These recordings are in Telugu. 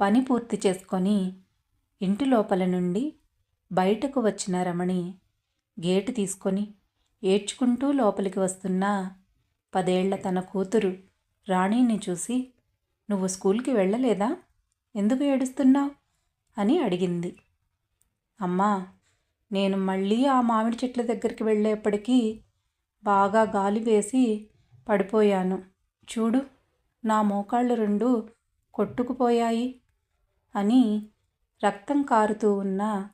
పని పూర్తి చేసుకొని ఇంటి లోపల నుండి బయటకు వచ్చిన రమణి గేటు తీసుకొని ఏడ్చుకుంటూ లోపలికి వస్తున్న పదేళ్ళ తన కూతురు రాణిని చూసి నువ్వు స్కూల్కి వెళ్ళలేదా? ఎందుకు ఏడుస్తున్నావు? అని అడిగింది. అమ్మా నేను మళ్ళీ ఆ మామిడి చెట్ల దగ్గరికి వెళ్ళేప్పటికీ బాగా గాలి వేసి పడిపోయాను. చూడు నా మోకాళ్ళు రెండు కొట్టుకుపోయాయి. అని రక్తం కారుతూ ఉన్న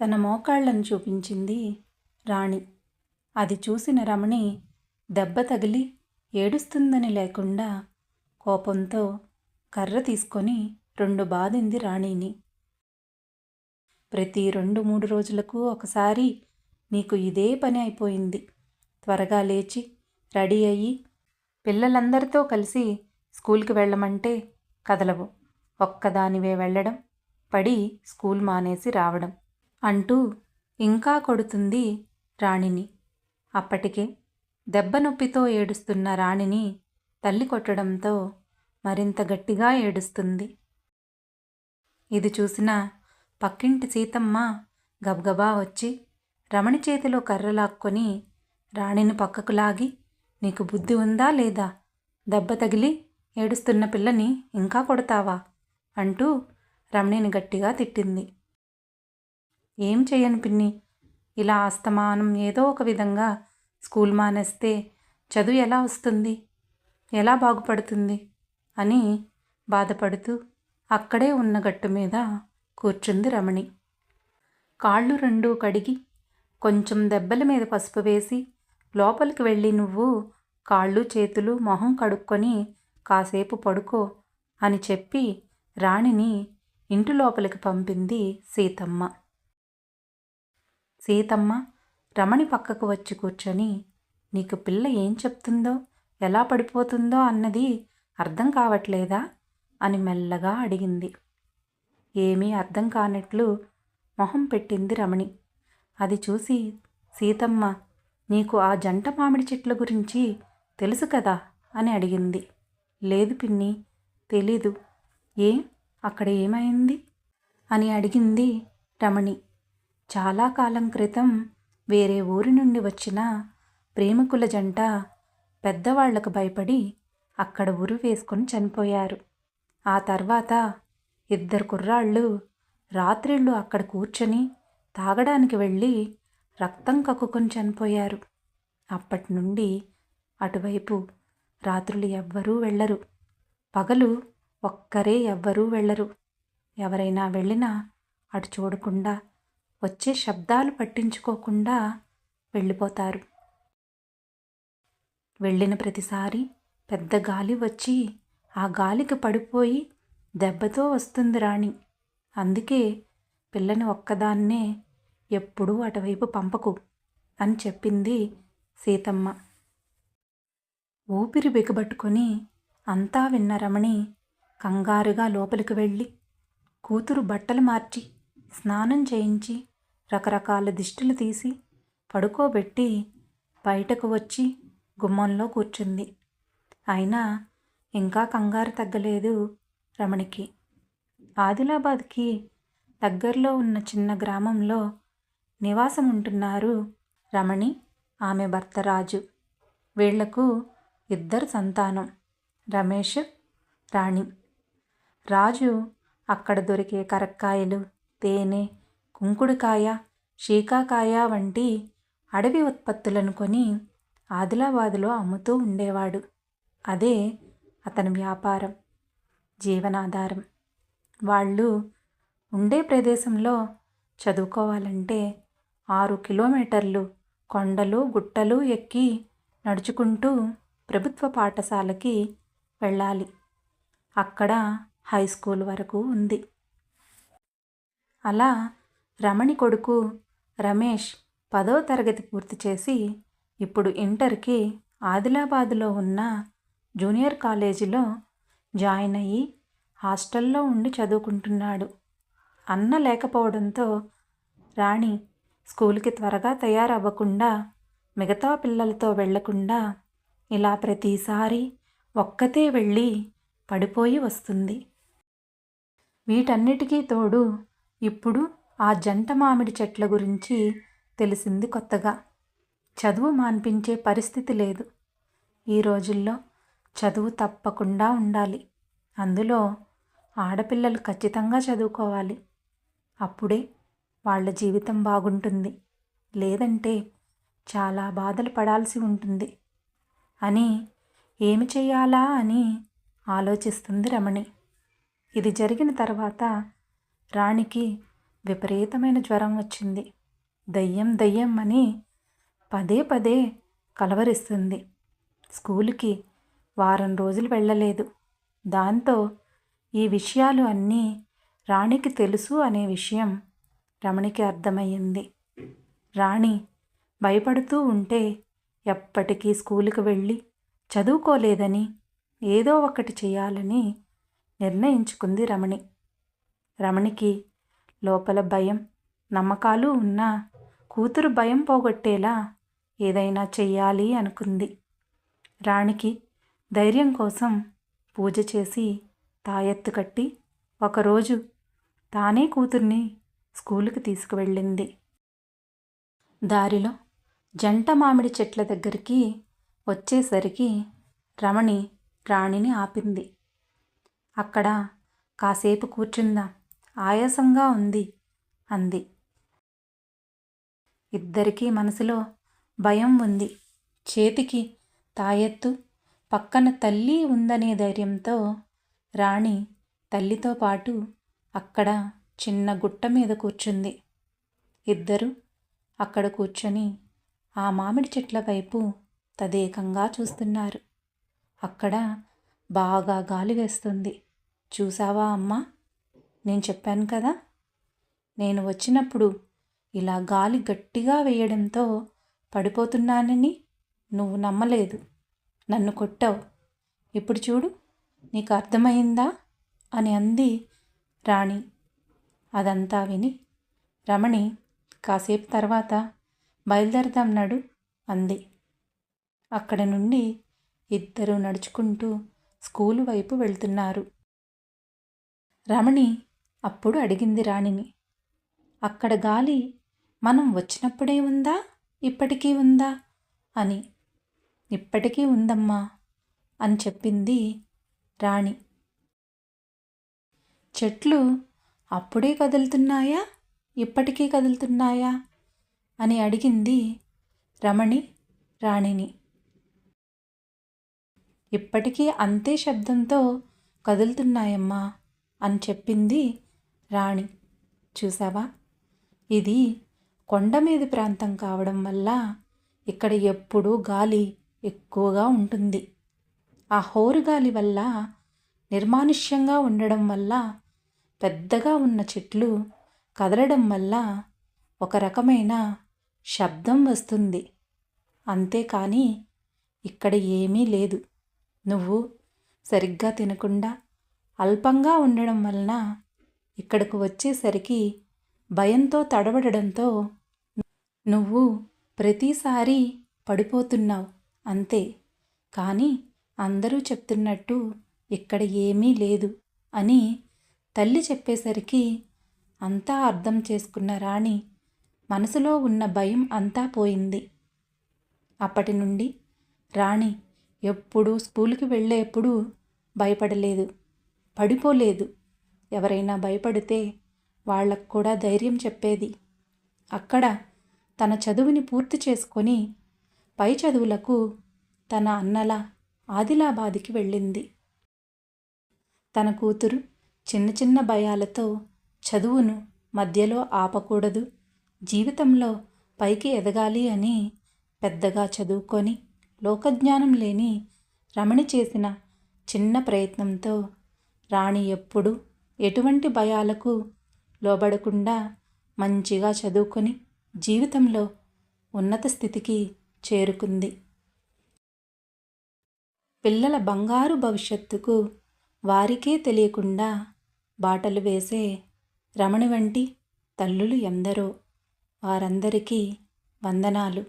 తన మోకాళ్ళను చూపించింది రాణి. అది చూసిన రమణి దెబ్బ తగిలి ఏడుస్తుందని లేకుండా కోపంతో కర్ర తీసుకొని రెండు బాధింది రాణిని. ప్రతి రెండు మూడు రోజులకు ఒకసారి నీకు ఇదే పని అయిపోయింది. త్వరగా లేచి రెడీ అయ్యి పిల్లలందరితో కలిసి స్కూల్కి వెళ్ళమంటే కదలవు. ఒక్కదానివే వెళ్ళడం పడి స్కూల్ మానేసి రావడం అంటూ ఇంకా కొడుతుంది రాణిని. అప్పటికే దెబ్బ నొప్పితో ఏడుస్తున్న రాణిని తల్లి కొట్టడంతో మరింత గట్టిగా ఏడుస్తుంది. ఇది చూసిన పక్కింటి సీతమ్మ గబగబా వచ్చి రమణి చేతిలో కర్ర లాక్కొని రాణిని పక్కకు లాగి నీకు బుద్ధి ఉందా లేదా? దెబ్బ తగిలి ఏడుస్తున్న పిల్లని ఇంకా కొడతావా? అంటూ రమణిని గట్టిగా తిట్టింది. ఏం చేయను పిన్ని? ఇలా అస్తమానం ఏదో ఒక విధంగా స్కూల్ మానేస్తే చదువు ఎలా వస్తుంది? ఎలా బాగుపడుతుంది? అని బాధపడుతూ అక్కడే ఉన్న గట్టు మీద కూర్చుంది రమణి. కాళ్ళు రెండూ కడిగి కొంచెం దెబ్బల మీద పసుపు వేసి లోపలికి వెళ్ళి నువ్వు కాళ్ళు చేతులు మొహం కడుక్కొని కాసేపు పడుకో అని చెప్పి రాణిని ఇంటి లోపలికి పంపింది సీతమ్మ. సీతమ్మ రమణి పక్కకు వచ్చి కూర్చొని నీకు పిల్ల ఏం చెప్తుందో ఎలా పడిపోతుందో అన్నది అర్థం కావట్లేదా అని మెల్లగా అడిగింది. ఏమీ అర్థం కానట్లు మొహం పెట్టింది రమణి. అది చూసి సీతమ్మ నీకు ఆ జంట మామిడి చెట్ల గురించి తెలుసు కదా అని అడిగింది. లేదు పిన్ని తెలీదు. ఏం? అక్కడ ఏమైంది? అని అడిగింది రమణి. చాలా కాలం క్రితం వేరే ఊరి నుండి వచ్చిన ప్రేమికుల జంట పెద్దవాళ్ళకు భయపడి అక్కడ ఉరి వేసుకొని చనిపోయారు. ఆ తర్వాత ఇద్దరు కుర్రాళ్ళు రాత్రిళ్ళు అక్కడ కూర్చొని తాగడానికి వెళ్ళి రక్తం కక్కుకొని చనిపోయారు. అప్పటి నుండి అటువైపు రాత్రులు ఎవ్వరూ వెళ్ళరు. పగలు ఒక్కరే ఎవ్వరూ వెళ్ళరు. ఎవరైనా వెళ్ళినా అటు చూడకుండా వచ్చే శబ్దాలు పట్టించుకోకుండా వెళ్ళిపోతారు. వెళ్ళిన ప్రతిసారి పెద్ద గాలి వచ్చి ఆ గాలికి పడిపోయి దెబ్బతో వస్తుంది రాణి. అందుకే పిల్లని ఒక్కదాన్నే ఎప్పుడూ అటువైపు పంపకు అని చెప్పింది సీతమ్మ. ఊపిరి బిగబట్టుకొని అంతా విన్న రమణి కంగారుగా లోపలికి వెళ్ళి కూతురు బట్టలు మార్చి స్నానం చేయించి రకరకాల దిష్టిలు తీసి పడుకోబెట్టి బయటకు వచ్చి గుమ్మంలో కూర్చుంది. అయినా ఇంకా కంగారు తగ్గలేదు రమణికి. ఆదిలాబాద్కి దగ్గరలో ఉన్న చిన్న గ్రామంలో నివాసం ఉంటున్నారు రమణి ఆమె భర్త రాజు. వీళ్ళకు ఇద్దరు సంతానం రమేష్ రాణి. రాజు అక్కడ దొరికే కరక్కాయలు తేనె కుంకుడుకాయ షీకాకాయ వంటి అడవి ఉత్పత్తులను కొని ఆదిలాబాదులో అమ్ముతూ ఉండేవాడు. అదే అతని వ్యాపారం జీవనాధారం. వాళ్ళు ఉండే ప్రదేశంలో చదువుకోవాలంటే ఆరు కిలోమీటర్లు కొండలు గుట్టలు ఎక్కి నడుచుకుంటూ ప్రభుత్వ పాఠశాలకి వెళ్ళాలి. అక్కడ హై స్కూల్ వరకు ఉంది. అలా రమణి కొడుకు రమేష్ పదో తరగతి పూర్తి చేసి ఇప్పుడు ఇంటర్కి ఆదిలాబాదులో ఉన్న జూనియర్ కాలేజీలో జాయిన్ అయ్యి హాస్టల్లో ఉండి చదువుకుంటున్నాడు. అన్న లేకపోవడంతో రాణి స్కూల్కి త్వరగా తయారవ్వకుండా మిగతా పిల్లలతో వెళ్ళకుండా ఇలా ప్రతిసారి ఒక్కతే వెళ్ళి పడిపోయి వస్తుంది. వీటన్నిటికీ తోడు ఇప్పుడు ఆ జంట మామిడి చెట్ల గురించి తెలిసింది కొత్తగా. చదువు మాన్పించే పరిస్థితి లేదు. ఈ రోజుల్లో చదువు తప్పకుండా ఉండాలి. అందులో ఆడపిల్లలు ఖచ్చితంగా చదువుకోవాలి. అప్పుడే వాళ్ళ జీవితం బాగుంటుంది. లేదంటే చాలా బాధలు పడాల్సి ఉంటుంది. అని ఏమి చేయాలా అని ఆలోచిస్తుంది రమణి. ఇది జరిగిన తర్వాత రాణికి విపరీతమైన జ్వరం వచ్చింది. దయ్యం దయ్యం అని పదే పదే కలవరిస్తుంది. స్కూల్కి వారం రోజులు వెళ్ళలేదు. దాంతో ఈ విషయాలు అన్నీ రాణికి తెలుసు అనే విషయం రమణికి అర్థమయ్యింది. రాణి భయపడుతూ ఉంటే ఎప్పటికీ స్కూలుకి వెళ్ళి చదువుకోలేదని ఏదో ఒకటి చేయాలని నిర్ణయించుకుంది రమణి. రమణికి లోపల భయం నమ్మకాలు ఉన్నా కూతురు భయం పోగొట్టేలా ఏదైనా చెయ్యాలి అనుకుంది. రాణికి ధైర్యం కోసం పూజ చేసి తాయెత్తు కట్టి ఒకరోజు తానే కూతుర్ని స్కూలుకి తీసుకువెళ్ళింది. దారిలో జంట మామిడి చెట్ల దగ్గరికి వచ్చేసరికి రమణి రాణిని ఆపింది. అక్కడ కాసేపు కూర్చుందాం. ఆయాసంగా ఉంది అంది. ఇద్దరికీ మనసులో భయం ఉంది. చేతికి తాయెత్తు పక్కన తల్లి ఉందనే ధైర్యంతో రాణి తల్లితో పాటు అక్కడ చిన్న గుట్ట మీద కూర్చుంది. ఇద్దరు అక్కడ కూర్చొని ఆ మామిడి చెట్ల వైపు తదేకంగా చూస్తున్నారు. అక్కడ బాగా గాలి వేస్తుంది. చూసావా అమ్మా? నేను చెప్పాను కదా. నేను వచ్చినప్పుడు ఇలా గాలి గట్టిగా వేయడంతో పడిపోతున్నానని నువ్వు నమ్మలేదు. నన్ను కొట్టావు. ఇప్పుడు చూడు నీకు అర్థమైందా? అని అంది రాణి. అదంతా విని రమణి కాసేపు తర్వాత బయలుదేరదాం నడు అంది. అక్కడ నుండి ఇద్దరూ నడుచుకుంటూ స్కూలు వైపు వెళ్తున్నారు. రమణి అప్పుడు అడిగింది రాణిని. అక్కడ గాలి మనం వచ్చినప్పుడే ఉందా? ఇప్పటికీ ఉందా? అని. ఇప్పటికీ ఉందమ్మా అని చెప్పింది రాణి. చెట్లు అప్పుడే కదులుతున్నాయా? ఇప్పటికీ కదులుతున్నాయా? అని అడిగింది రమణి రాణిని. ఇప్పటికీ అంతే శబ్దంతో కదులుతున్నాయమ్మా అని చెప్పింది రాణి. చూసావా ఇది కొండమీద ప్రాంతం కావడం వల్ల ఇక్కడ ఎప్పుడూ గాలి ఎక్కువగా ఉంటుంది. ఆ హోరుగాలి వల్ల నిర్మానుష్యంగా ఉండడం వల్ల పెద్దగా ఉన్న చెట్లు కదలడం వల్ల ఒక రకమైన శబ్దం వస్తుంది. అంతేకాని ఇక్కడ ఏమీ లేదు. నువ్వు సరిగ్గా తినకుండా అల్పంగా ఉండడం వలన ఇక్కడకు వచ్చేసరికి భయంతో తడబడడంతో నువ్వు ప్రతిసారి పడిపోతున్నావు అంతే. కానీ అందరూ చెప్తున్నట్టు ఇక్కడ ఏమీ లేదు అని తల్లి చెప్పేసరికి అంతా అర్థం చేసుకున్న రాణి మనసులో ఉన్న భయం అంతా పోయింది. అప్పటి నుండి రాణి ఎప్పుడూ స్కూల్కి వెళ్ళేప్పుడు భయపడలేదు. పడిపోలేదు. ఎవరైనా భయపడితే వాళ్ళకు కూడా ధైర్యం చెప్పేది. అక్కడ తన చదువుని పూర్తి చేసుకొని పై చదువులకు తన అన్నల ఆదిలాబాద్కి వెళ్ళింది. తన కూతురు చిన్న చిన్న భయాలతో చదువును మధ్యలో ఆపకూడదు జీవితంలో పైకి ఎదగాలి అని పెద్దగా చదువుకొని లోకజ్ఞానం లేని రమణి చేసిన చిన్న ప్రయత్నంతో రాణి ఎప్పుడు ఎటువంటి భయాలకు లోబడకుండా మంచిగా చదువుకొని జీవితంలో ఉన్నత స్థితికి చేరుకుంది. పిల్లల బంగారు భవిష్యత్తుకు వారికే తెలియకుండా బాటలు వేసే రమణి వంటి తల్లులు ఎందరో వారందరికీ వందనాలు.